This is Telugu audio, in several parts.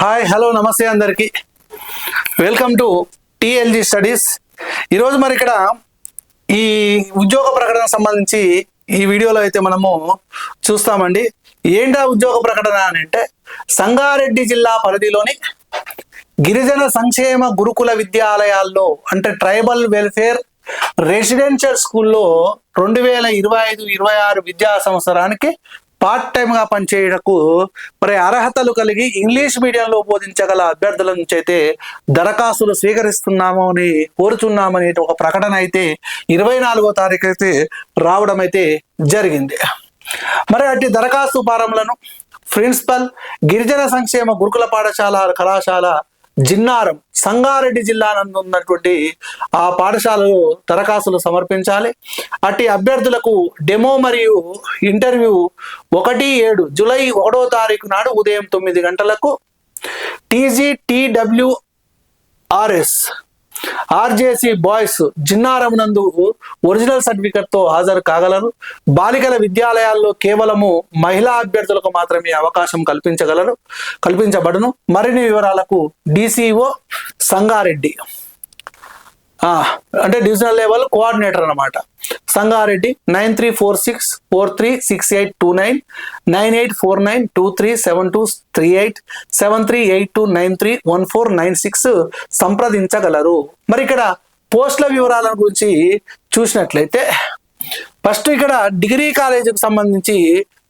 హాయ్ హలో నమస్తే అందరికీ. Welcome to TLG studies. ఈరోజు మరి ఇక్కడ ఈ ఉద్యోగ ప్రకటన సంబంధించి ఈ వీడియోలో అయితే మనము చూస్తామండి. ఏంటా ఉద్యోగ ప్రకటన అని అంటే సంగారెడ్డి జిల్లా పరిధిలోని గిరిజన సంక్షేమ గురుకుల విద్యాలయాల్లో అంటే ట్రైబల్ వెల్ఫేర్ రెసిడెన్షియల్ స్కూల్లో రెండు వేల ఇరవై ఐదు ఇరవై ఆరు విద్యా సంవత్సరానికి పార్ట్ టైం గా పనిచేయటకు మరి అర్హతలు కలిగి ఇంగ్లీష్ మీడియంలో బోధించగల అభ్యర్థుల నుంచి అయితే దరఖాస్తులు స్వీకరిస్తున్నాము అని కోరుచున్నామని ఒక ప్రకటన అయితే ఇరవై నాలుగో తారీఖు అయితే రావడం అయితే జరిగింది. మరి అట్టి దరఖాస్తు ఫారంలను ప్రిన్సిపల్ గిరిజన సంక్షేమ గురుకుల పాఠశాల కళాశాల జిన్నారం సంగారెడ్డి జిల్లా ఉన్నటువంటి ఆ పాఠశాలలో దరఖాస్తులు సమర్పించాలి. అట్టి అభ్యర్థులకు డెమో మరియు ఇంటర్వ్యూ ఒకటి ఏడు జూలై ఒకటో తారీఖు నాడు ఉదయం తొమ్మిది గంటలకు టీజీ టీడబ్ల్యూఆర్ఎస్ ఆర్జేసి బాయ్స్ జిన్నారమునందు ఒరిజినల్ సర్టిఫికెట్తో హాజరు కాగలరు. బాలికల విద్యాలయాల్లో కేవలము మహిళా అభ్యర్థులకు మాత్రమే అవకాశం కల్పించగలరు కల్పించబడును. మరిన్ని వివరాలకు డిసిఓ సంగారెడ్డి. ఆ, అంటే డివిజనల్ లెవెల్ కోఆర్డినేటర్ అన్నమాట. Sangareddy nine three four six four three six eight two nine nine eight four nine two three seven two three eight seven three eight two nine three one four nine six సంప్రదించగలరు. మరి ఇక్కడ పోస్టుల వివరాల గురించి చూసినట్లయితే ఫస్ట్ ఇక్కడ డిగ్రీ కాలేజీకి సంబంధించి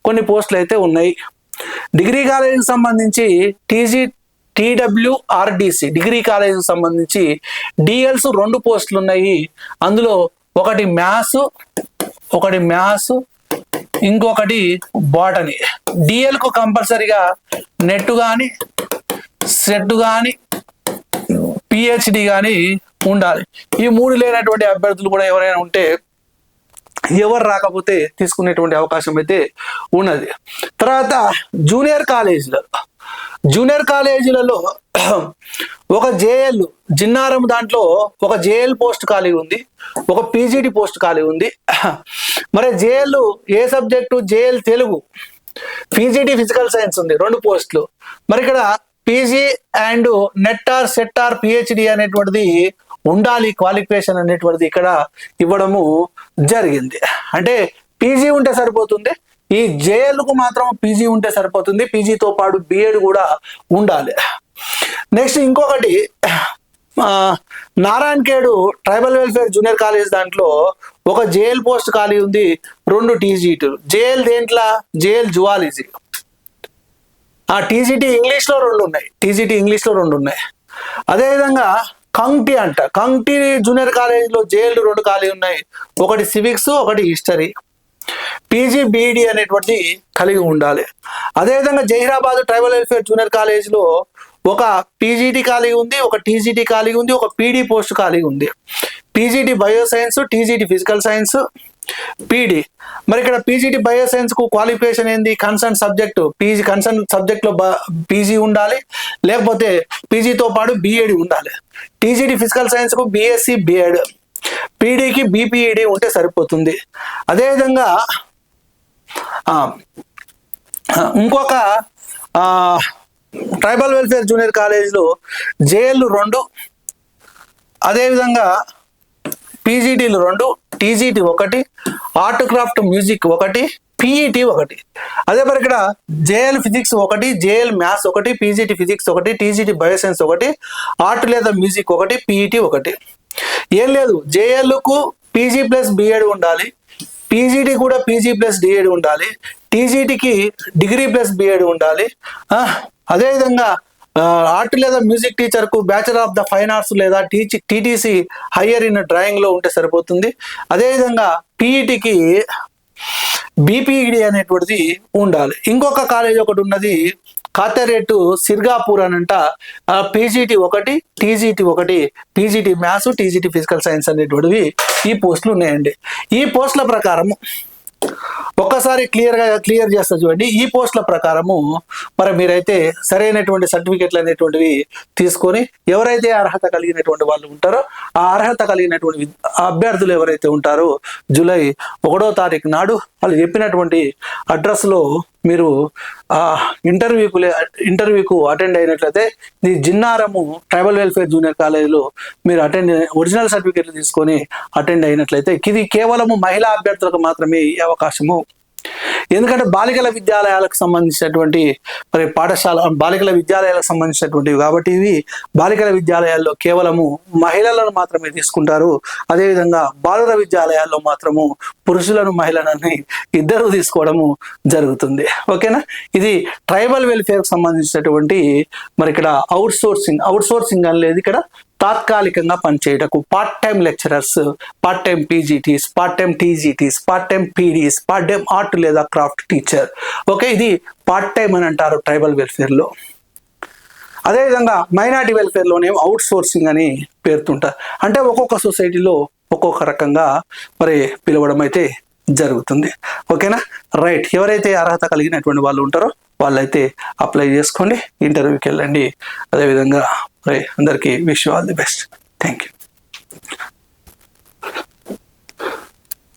కొన్ని పోస్టులు అయితే ఉన్నాయి. డిగ్రీ కాలేజీకి సంబంధించి టీజీ టీడబ్ల్యూఆర్డిసి డిగ్రీ కాలేజీకి సంబంధించి డిఎల్స్ రెండు పోస్టులు ఉన్నాయి. అందులో ఒకటి మ్యాథ్స్ ఒకటి మ్యాథ్స్ ఇంకొకటి బాటనీ. డిఎల్కు కంపల్సరిగా నెట్ కానీ సెట్ కానీ పిహెచ్డి కానీ ఉండాలి. ఈ మూడు లేనటువంటి అభ్యర్థులు కూడా ఎవరైనా ఉంటే ఎవరు రాకపోతే తీసుకునేటువంటి అవకాశం అయితే ఉన్నది. తర్వాత జూనియర్ కాలేజీలలో జూనియర్ కాలేజీలలో ఒక జేఎల్ జిన్నారం దాంట్లో ఒక జేఎల్ పోస్ట్ ఖాళీ ఉంది ఒక పీజీడి పోస్ట్ ఖాళీ ఉంది. మరి జేఎల్ ఏ subject? JL Telugu. PGD physical science ఉంది రెండు పోస్టులు. మరి ఇక్కడ పీజీ అండ్ నెట్ఆర్ సెట్ఆర్ పిహెచ్డి అనేటువంటిది ఉండాలి క్వాలిఫికేషన్ అనేటువంటిది ఇక్కడ ఇవ్వడము జరిగింది. అంటే పీజీ ఉంటే సరిపోతుంది. ఈ జేఎల్కు మాత్రం పీజీ ఉంటే సరిపోతుంది. పీజీతో పాటు బిఎడ్ కూడా ఉండాలి. నెక్స్ట్ ఇంకొకటి Narayankhed tribal welfare junior college దాంట్లో ఒక జేఎల్ పోస్ట్ ఖాళీ ఉంది. రెండు టీజీటీలు జేఎల్ దేంట్లో? JL zoology. ఆ టీజీటీ ఇంగ్లీష్లో రెండు ఉన్నాయి. టీజీటీ ఇంగ్లీష్లో రెండు ఉన్నాయి. అదేవిధంగా కంగ్టీ అంట. కంగ్టీ జూనియర్ కాలేజీలో జేఎల్ రెండు ఖాళీ ఉన్నాయి. ఒకటి సివిక్స్ ఒకటి హిస్టరీ. పీజీ బీఈడి అనేటువంటి కలిగి ఉండాలి. అదేవిధంగా జహీరాబాద్ ట్రైబల్ వెల్ఫేర్ జూనియర్ కాలేజీలో ఒక పీజీటీ ఖాళీ ఉంది ఒక టీజీటీ ఖాళీ ఉంది ఒక పీడీ పోస్ట్ ఖాళీ ఉంది. PGT bio science TGT physical science PD. మరి ఇక్కడ పీజీటీ బయో సైన్స్కు క్వాలిఫికేషన్ ఏంది? Concern subject. పీజీ కన్సర్న్ సబ్జెక్ట్లో పీజీ ఉండాలి లేకపోతే పీజీతో పాటు బీఏడి ఉండాలి. టీజీటీ ఫిజికల్ సైన్స్కు బీఎస్సీ బీఎడ్. పీడీకి బీపీఈడి ఉంటే సరిపోతుంది. అదేవిధంగా ఇంకొక ట్రైబల్ వెల్ఫేర్ జూనియర్ కాలేజీలో జేఎల్ రెండు అదేవిధంగా పీజీటీలు రెండు టీజీటీ ఒకటి ఆర్ట్ క్రాఫ్ట్ మ్యూజిక్ ఒకటి పీఈటీ ఒకటి. అదే మరి ఇక్కడ జేఎల్ ఫిజిక్స్ ఒకటి జేఎల్ మ్యాథ్స్ ఒకటి పీజీటీ ఫిజిక్స్ ఒకటి టీజీటీ బయోసైన్స్ ఒకటి ఆర్ట్ లేదా మ్యూజిక్ ఒకటి పీఈటీ ఒకటి. ఏం లేదు జేఎల్కు పీజీ ప్లస్ బిఎడ్ ఉండాలి. పీజీటీ కూడా పీజీ ప్లస్ డిఎడ్ ఉండాలి. టీజీటీకి డిగ్రీ ప్లస్ బిఎడ్ ఉండాలి. అదేవిధంగా ఆర్ట్ లేదా music టీచర్కు bachelor of the fine arts లేదా టీచి టీటీసీ హయ్యర్ ఇన్ డ్రాయింగ్లో ఉంటే సరిపోతుంది. అదేవిధంగా పీఈటీకి బీపీఈడి అనేటువంటిది ఉండాలి. ఇంకొక కాలేజ్ ఒకటి ఉన్నది కాతరేటు సిర్గాపూర్ అనంట. పీజీటీ ఒకటి టీజీటీ ఒకటి PGT maths TGT physical science అనేటువంటివి ఈ పోస్టులు ఉన్నాయండి. ఈ పోస్టుల ప్రకారము ఒక్కసారి క్లియర్గా క్లియర్ చేస్తా చూడండి. ఈ పోస్టుల ప్రకారము మరి మీరైతే సరైనటువంటి సర్టిఫికెట్లు అనేటువంటివి తీసుకొని ఎవరైతే అర్హత కలిగినటువంటి వాళ్ళు ఉంటారో ఆ అర్హత కలిగినటువంటి అభ్యర్థులు ఎవరైతే ఉంటారో జూలై ఒకటో తారీఖు నాడు వాళ్ళు చెప్పినటువంటి అడ్రస్లో మీరు ఆ ఇంటర్వ్యూకు లే- ఇంటర్వ్యూకు అటెండ్ అయినట్లయితే ఇది జిన్నారము ట్రైబల్ వెల్ఫేర్ జూనియర్ కాలేజీలో మీరు అటెండ్ ఒరిజినల్ సర్టిఫికేట్లు తీసుకొని అటెండ్ అయినట్లయితే ఇది కేవలము మహిళా అభ్యర్థులకు మాత్రమే ఈ అవకాశము ఎందుకంటే బాలికల విద్యాలయాలకు సంబంధించినటువంటి మరి పాఠశాల బాలికల విద్యాలయాలకు సంబంధించినటువంటివి కాబట్టి ఇవి బాలికల విద్యాలయాల్లో కేవలము మహిళలను మాత్రమే తీసుకుంటారు. అదేవిధంగా బాలుర విద్యాలయాల్లో మాత్రము పురుషులను మహిళలని ఇద్దరు తీసుకోవడము జరుగుతుంది. ఓకేనా? ఇది ట్రైబల్ వెల్ఫేర్ సంబంధించినటువంటి మరి ఇక్కడ అవుట్ సోర్సింగ్ అవుట్ సోర్సింగ్ అనేది ఇక్కడ. తాత్కాలికంగా పనిచేయటకు part time lecturers part time PGTs part time TGTs part time PDs part time art లేదా క్రాఫ్ట్ టీచర్ ఓకే ఇది పార్ట్ టైం అని అంటారు ట్రైబల్ వెల్ఫేర్లో అదేవిధంగా మైనార్టీ వెల్ఫేర్లోనే అవుట్ సోర్సింగ్ అని పేరుతుంటారు అంటే ఒక్కొక్క సొసైటీలో ఒక్కొక్క రకంగా మరి పిలవడం అయితే జరుగుతుంది. ఓకేనా? రైట్ ఎవరైతే అర్హత కలిగినటువంటి వాళ్ళు ఉంటారో వాళ్ళైతే అప్లై చేసుకోండి ఇంటర్వ్యూకి వెళ్ళండి. అదేవిధంగా అందరికీ wish all the best thank you